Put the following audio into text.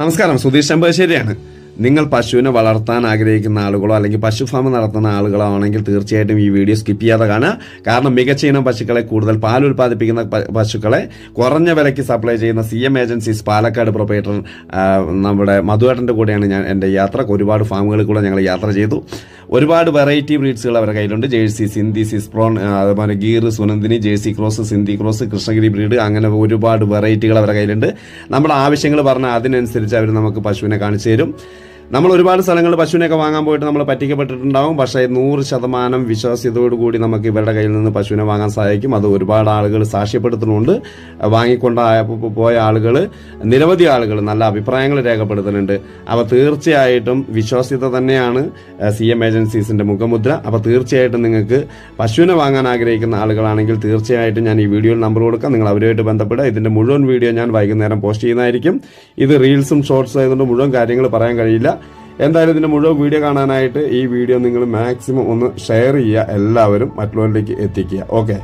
നമസ്കാരം. സുധീഷ് ചെമ്പശ്ശേരിയാണ് നിങ്ങൾ പശുവിനെ വളർത്താൻ ആഗ്രഹിക്കുന്ന ആളുകളോ അല്ലെങ്കിൽ പശു ഫാം നടത്തുന്ന ആളുകളോ ആണെങ്കിൽ തീർച്ചയായിട്ടും ഈ വീഡിയോ സ്കിപ്പ് ചെയ്യാതെ കാണുക. കാരണം മികച്ച ഇനം പശുക്കളെ കൂടുതൽ പാൽ ഉൽപ്പാദിപ്പിക്കുന്ന പശുക്കളെ കുറഞ്ഞ വിലയ്ക്ക് സപ്ലൈ ചെയ്യുന്ന C M agencies Palakkad proprietor നമ്മുടെ മധുവേട്ടന്റെ കൂടെയാണ് ഞാൻ എന്റെ യാത്ര. ഒരുപാട് ഫാമുകളിൽ കൂടെ ഞങ്ങൾ യാത്ര ചെയ്തു. ഒരുപാട് വെറൈറ്റി ബ്രീഡ്സുകൾ അവരുടെ കയ്യിലുണ്ട്. ജേഴ്സി സിന്ധി സിസ്പ്രോൺ അതുപോലെ Gir Sunandini Jersey cross Sindhi cross Krishnagiri breed അങ്ങനെ ഒരുപാട് വെറൈറ്റികൾ അവരുടെ കയ്യിലുണ്ട്. നമ്മുടെ ആവശ്യങ്ങൾ പറഞ്ഞാൽ അതിനനുസരിച്ച് അവർ നമുക്ക് പശുവിനെ കാണിച്ചു തരും. നമ്മൾ ഒരുപാട് സ്ഥലങ്ങളിൽ പശുവിനെയൊക്കെ വാങ്ങാൻ പോയിട്ട് നമ്മൾ പറ്റിക്കപ്പെട്ടിട്ടുണ്ടാവും. പക്ഷേ നൂറ് ശതമാനം വിശ്വാസ്യതയോട് കൂടി നമുക്ക് ഇവരുടെ കയ്യിൽ നിന്ന് പശുവിനെ വാങ്ങാൻ സഹായിക്കും. അത് ഒരുപാട് ആളുകൾ സാക്ഷ്യപ്പെടുത്തുന്നുണ്ട്. വാങ്ങിക്കൊണ്ട് പോയ ആളുകൾ നിരവധി ആളുകൾ നല്ല അഭിപ്രായങ്ങൾ രേഖപ്പെടുത്തുന്നുണ്ട്. അപ്പോൾ തീർച്ചയായിട്ടും വിശ്വാസ്യത തന്നെയാണ് സി എം ഏജൻസീസിന്റെ മുഖമുദ്ര. അപ്പോൾ തീർച്ചയായിട്ടും നിങ്ങൾക്ക് പശുവിനെ വാങ്ങാൻ ആഗ്രഹിക്കുന്ന ആളുകളാണെങ്കിൽ തീർച്ചയായിട്ടും ഞാൻ ഈ വീഡിയോയിൽ നമ്പർ കൊടുക്കാം. നിങ്ങൾ അവരുമായിട്ട് ബന്ധപ്പെടുക. ഇതിന്റെ മുഴുവൻ വീഡിയോ ഞാൻ വൈകുന്നേരം പോസ്റ്റ് ചെയ്യുന്നതായിരിക്കും. ഇത് റീൽസും ഷോർട്സ് ആയതുകൊണ്ട് മുഴുവൻ കാര്യങ്ങൾ പറയാൻ കഴിയില്ല. എന്തായാലും ഇതിന്റെ മുഴുവൻ വീഡിയോ കാണാനായിട്ട് ഈ വീഡിയോ നിങ്ങൾ മാക്സിമം ഒന്ന് ഷെയർ ചെയ്യുക. എല്ലാവരും മറ്റുള്ളവരിലേക്ക് എത്തിക്കുക. ഓക്കെ